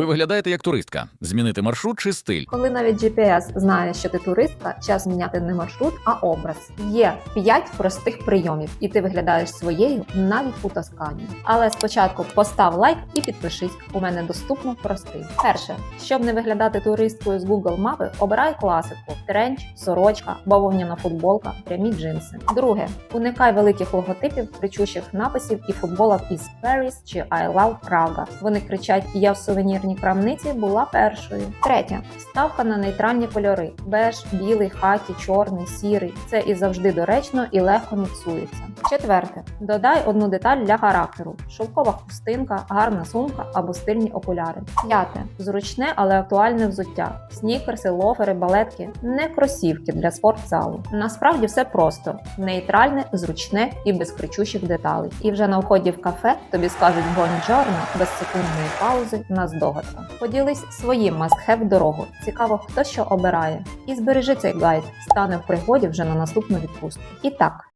Ви виглядаєте як туристка. Змінити маршрут чи стиль. Коли навіть GPS знає, що ти туристка, час міняти не маршрут, а образ. Є 5 простих прийомів, і ти виглядаєш своєю навіть у Тоскані. Але спочатку постав лайк і підпишись. У мене доступно простий. Перше, щоб не виглядати туристкою з Google мапи, обирай класику: тренч, сорочка, бавовняна футболка, прямі джинси. Друге, уникай великих логотипів, кричущих написів і футболок із Paris чи I love Praga. Вони кричать: Я в сувенірній крамниці була першою. Третє ставка на нейтральні кольори: беж, білий, хакі, чорний, сірий. Це і завжди доречно і легко міксується. Четверте, додай одну деталь для характеру: шовкова хустинка, гарна сумка або стильні окуляри. П'яте зручне, але актуальне взуття: снікерси, лофери, балетки, не кросівки для спортзалу. Насправді все просто: нейтральне, зручне і без кричущих деталей. І вже на вході в кафе тобі скажуть бонджорно без секундної паузи на здогадку. Поділись своїм must-have дорогу. Цікаво, хто що обирає. І збережи цей гайд, стане в пригоді вже на наступну відпустку. І так.